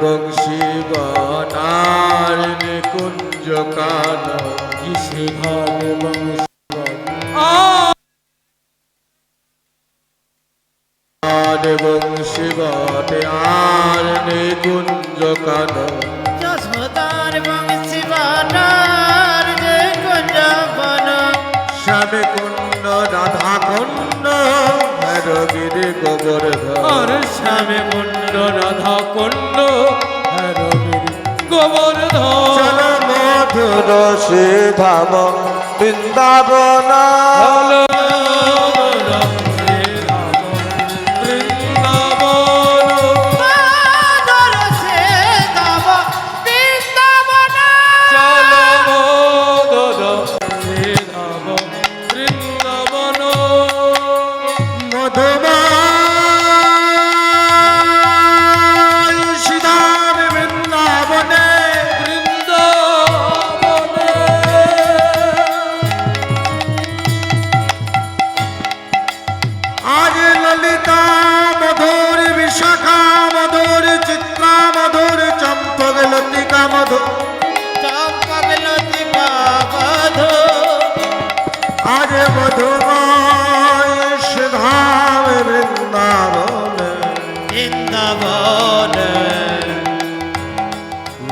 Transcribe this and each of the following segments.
বংশী বনার নিকুঞ্জ কান কিসে ঘন বংশী বংশী বনে আর নিকুঞ্জ কান যশোদার বংশী বানার যে কুঞ্জবন শ্যামে কুণ্ড রাধা কুণ্ড ভৈরগিরি গোবর্ধন আর শ্যামে কুণ্ড রাধা কুণ্ড মধুর সে ধাম বৃন্দাবন আজ মধুমায় সীতার বৃন্দাবনে। বৃন্দাবন।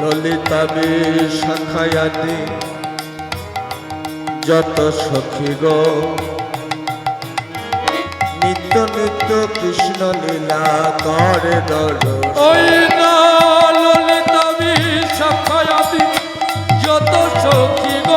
ললিতা বিশাখায়াতি যত সখী গো। নিত্য নিত্য কৃষ্ণ লীলা করে দর্শ ওই না ললিতা বিশাখায়াতি যত সখী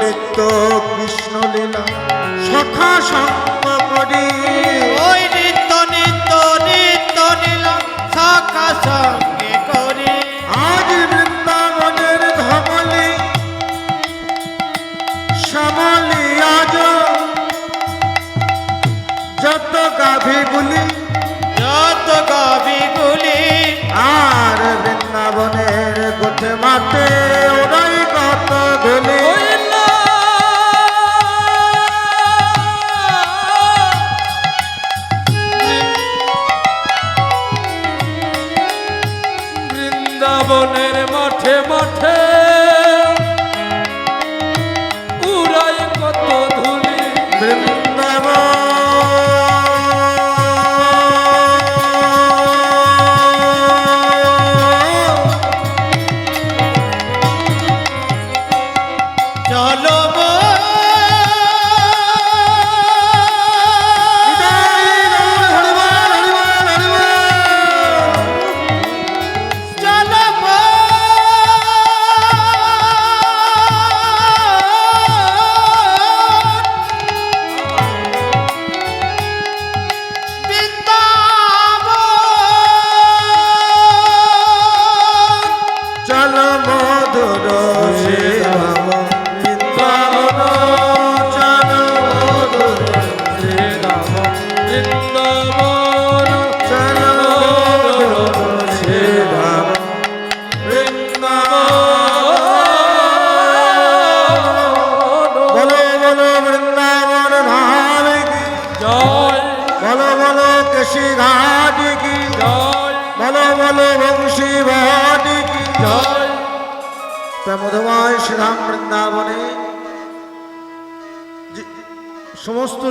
নিত্য কৃষ্ণ লীলা। সখা সঙ্গ করি। ওই নিত্য নিত্য নিত্য নীলা শাখা সঙ্গে করি। আজ বৃন্দাবনের ধমলি শ্যামলি আজ যত গাভীগুলি যত গাবিগুলি আর বৃন্দাবনের গোঠে মাঠে ওরাই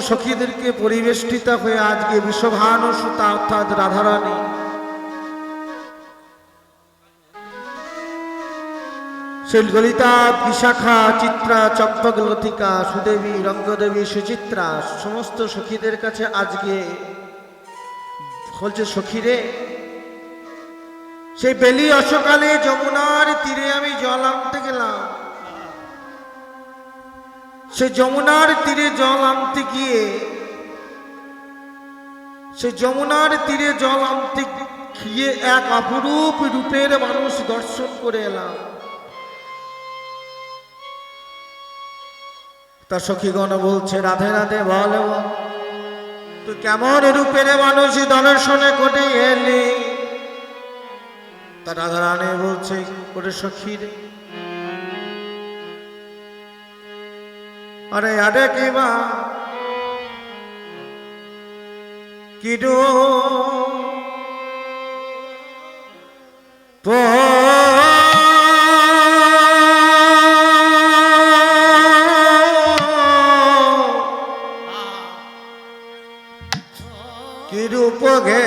সখীদেরকে পরিবেষ্টিত হয়ে আজকে বিশ্বভানু সুতা অর্থাৎ রাধারানী। ললিতা বিশাখা, চিত্রা, চম্পক, লতিকা, সুদেবী, রঙ্গদেবী, সুচিত্রা, সমস্ত সখীদের কাছে আজকে বলছে, সখীরে, সেই বেলি অসকালে যমুনার তীরে আমি জল আনতে গেলাম। সে যমুনার তীরে জল আনতে গিয়ে, সে যমুনার তীরে জল আনতে গিয়ে এক অপরূপ রূপের মানুষ দর্শন করে এলাম। তা সখীগণ বলছে, রাধে রাধে, বল। তুই কেমন রূপের মানুষ দর্শনে কোটে এলি? তা রাধা রানী বলছে, ওরে সখী রে আরে আরে কি মা? কিডো কিরূপ ঘে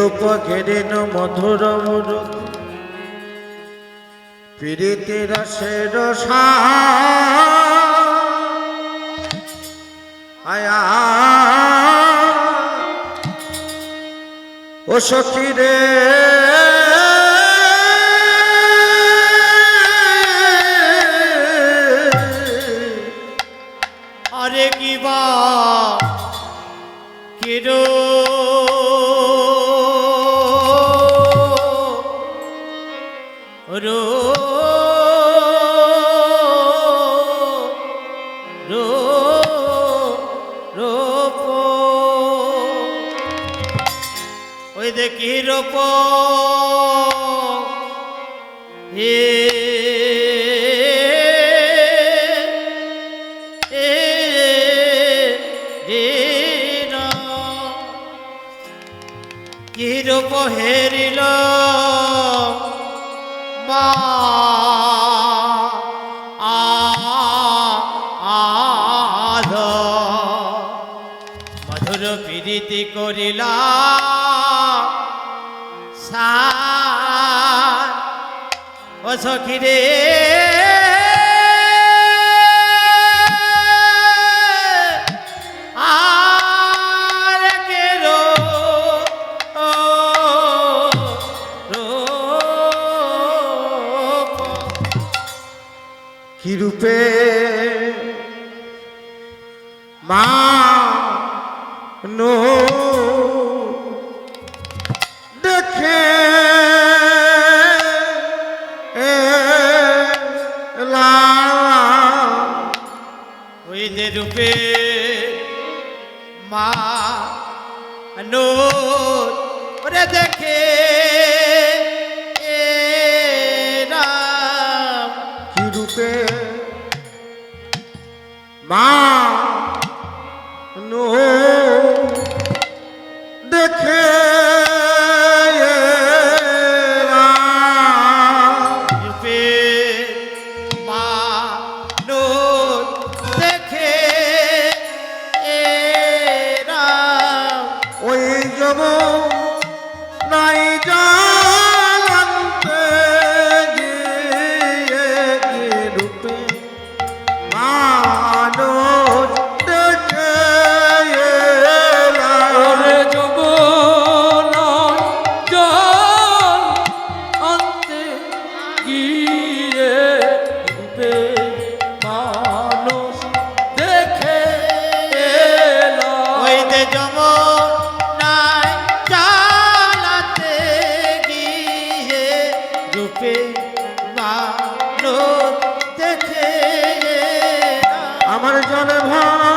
আরে ঘেরে মধুর মুর। পীড়িতে রসের আয়া ও সখী রে। দেখি রূপ? হে এ রে না কি রূপ হেরিল? মা আধ মধুর প্রীতি করিলা। ও সখী রে। যে রূপে মা নো ওরে দেখে কি রূপে? মা! নো নাই জানতে আমার জনভা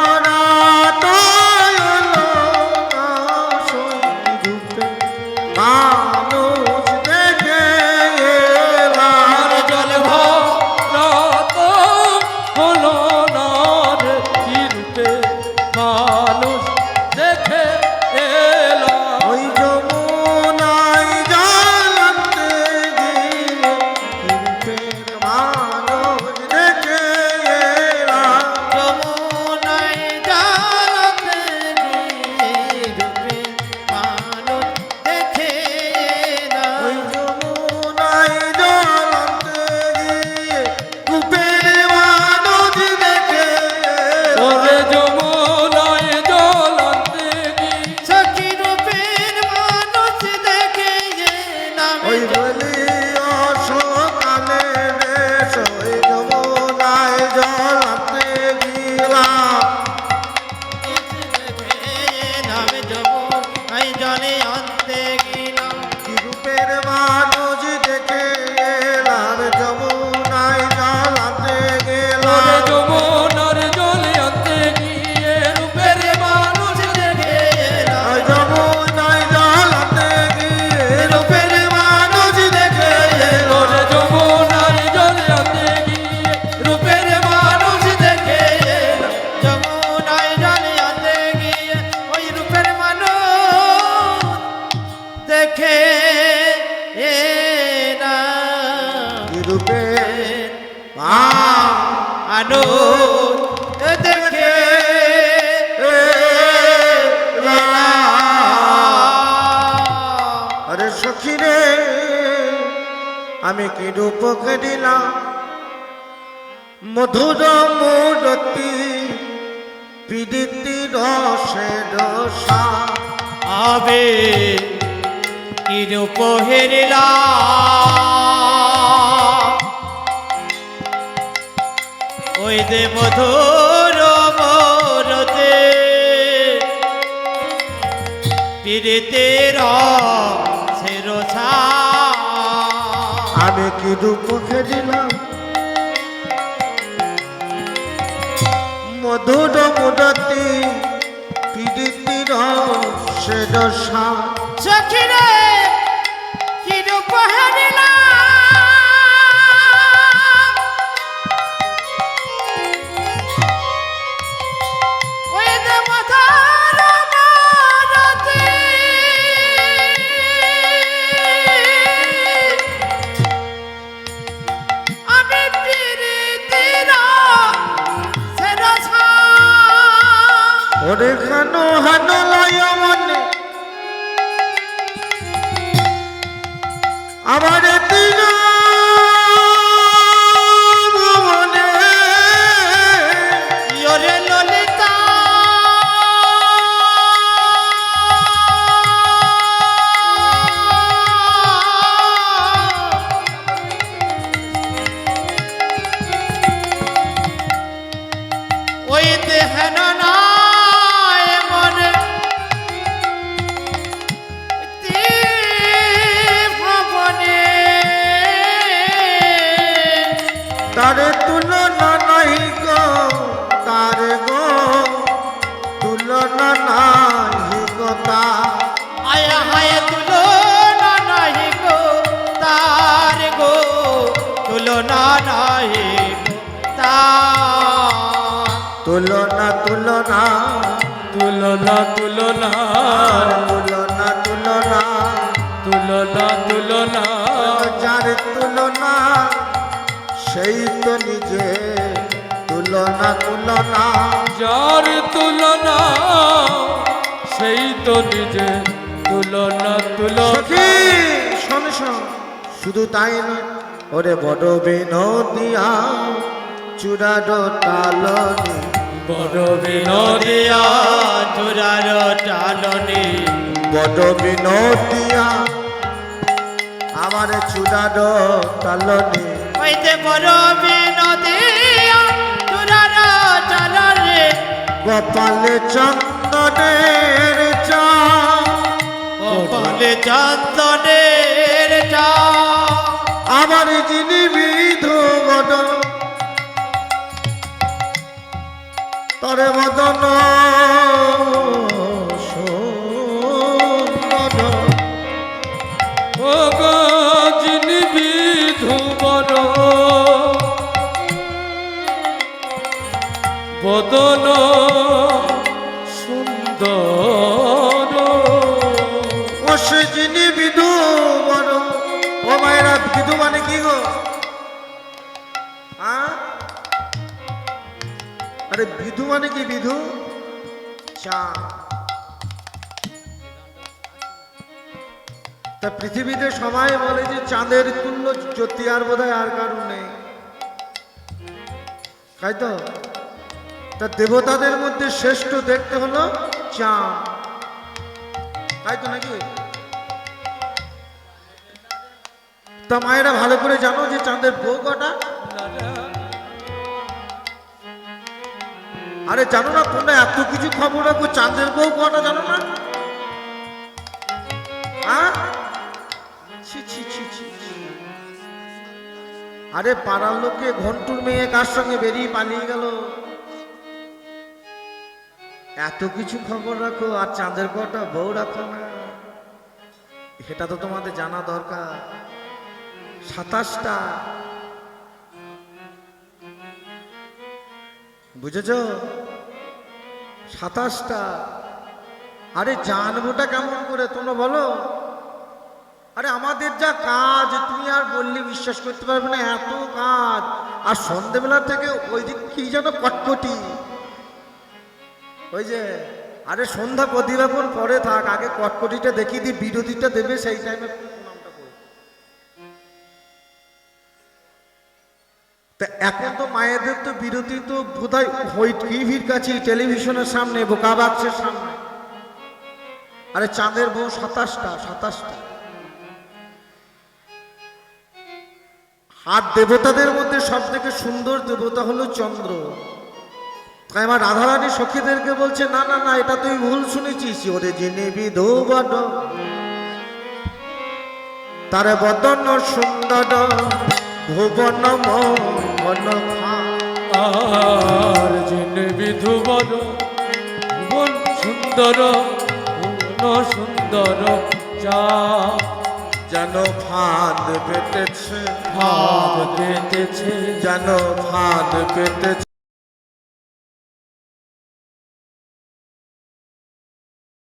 আমি কি রূপকে দিলাম? মধুর মূরতি পিদিতি রসে রসা। আবে কিরূপ হেরিলা ওই দে মধুর মরতে পিরিতের সেরোছা আমি কি দুঃখ খেজিলাম মধুর মুদতি পীড়িতির সে দশা চোখে হনু হনু তারে তুলনা নাই গো তারে গো। তুলনা নাই গো তা। আয়া হায় তুলো না নাহি গো তার গো। তুলো না নাহি গো তার তুলনা তুলনা তুলনা তুলনা। তুলনা তুলনা। তুলনা তুলনা। যার তুলনা সেই তো নিজে তুলনা তুলনা। যার তুলনা সেই তো নিজে তুলনা তুলনা। শোন শোন। শুধু তাই নয় ওরে বড় বিনোদিয়া চূড়ার টালনি। বড় বিনোদী নদিয়া চূড়ার টালনে। বড় বিনোদিয়া আমার চূড়ার টালনি। হইতে করো বিনদী তোরার চরণ গোপাল চন্দনের চা গোপাল চন্দনের চা আমার যিনি বিধ মদন তরে বদন বদন সুন্দর। ও সে যিনি বিধু বড় ও মায়েরা, বিধু মানে কি গো? আরে বিধু মানে কি বিধু? চা। তা পৃথিবীতে সবাই বলে যে চাঁদের তুল্য জ্যোতি আর বোধ হয় আর কারণ নেই। তাই তো? তা দেবতাদের মধ্যে শ্রেষ্ঠ দেখতে হলো চাঁদ। তাই তো নাকি? তা মায়েরা ভালো করে জানো যে চাঁদের বউ কটা? আরে জানো না তোমরা এত কিছু খবর রাখো, চাঁদের বউ কটা জানো না? হ্যাঁ? আরে পাড়ার লোকে ঘন্টুর মেয়ে কার সঙ্গে বেরিয়ে পালিয়ে গেল? এত কিছু খবর রাখো, আর চাঁদের কটা বউ রাখো না। সেটা তো তোমাদের জানা দরকার। সাতাশটা। বুঝেছ? সাতাশটা। আরে জানবোটা কেমন করে তোমরা বলো? আরে আমাদের যা কাজ, তুমি আর বললে বিশ্বাস করতে পারবে না, এত কাজ। আর সন্ধেবেলা থেকে ওই দিক কি যেন কটকটি। ওই যে, আরে সন্ধ্যা প্রতিভাপন পরে থাক, আগে কটকটিটা দেখিয়ে দিই বিরোধীটা দেবে, সেই টাইমে তা এখন তো মায়েদের তো বিরতি তো বোধহয় ওই টিভির কাছে টেলিভিশনের সামনে, বোকা বাক্সের সামনে। আরে চাঁদের বউ সাতাশটা সাতাশটা। আর দেবতাদের মধ্যে সব থেকে সুন্দর দেবতা হলো চন্দ্র। তাই আমার রাধারানী সখীদেরকে বলছে না না না এটা তুই ভুল শুনেছিস ওরে যিনি বিধু তারে বদন সুন্দর ভুবন মন আর যিনি বিধুবর ভুবন সুন্দর ভুবন সুন্দর চা যেন ফাঁদ পেতেছে ভাব পেতেছে যেন ফাঁদ পেতেছে